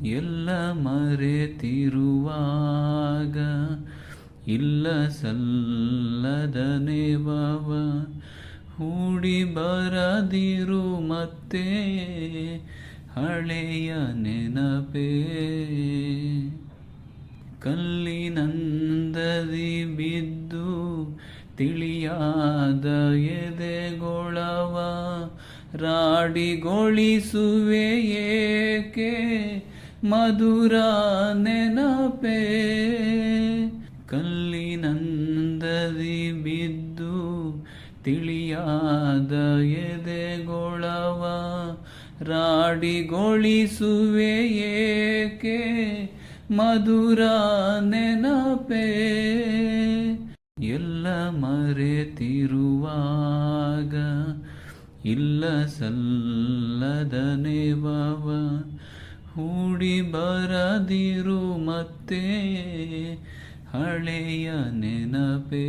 ಎಲ್ಲ ಮರೆತಿರುವಾಗ, ಇಲ್ಲ ಸಲ್ಲದ ನೆವವ ಹೂಡಿ ಬರದಿರು ಮತ್ತೆ ಹಳೆಯ ನೆನಪೇ. ಕಲ್ಲಿನಂದದಿ ಬಿದ್ದು ತಿಳಿಯಾದ ಎದೆಗೊಳವ, ರಾಡಿಗೊಳಿಸುವೆ ಏಕೆ? ಮಧುರ ನೆನಪೇ. ಕಲ್ಲಿನಂದದಿ ಬಿದ್ದು ತಿಳಿಯಾದ ಎದೆಗೊಳವ ರಾಡಿಗೊಳಿಸುವೆ ಏಕೆ? ಮಧುರ ನೆನಪೇ. ಎಲ್ಲ ಮರೆತಿರುವಾಗ ಇಲ್ಲ ಸಲ್ಲದ ನೆವವ ಹೂಡಿ ಬರದಿರು ಮತ್ತೆ ಹಳೆಯ ನೆನಪೇ.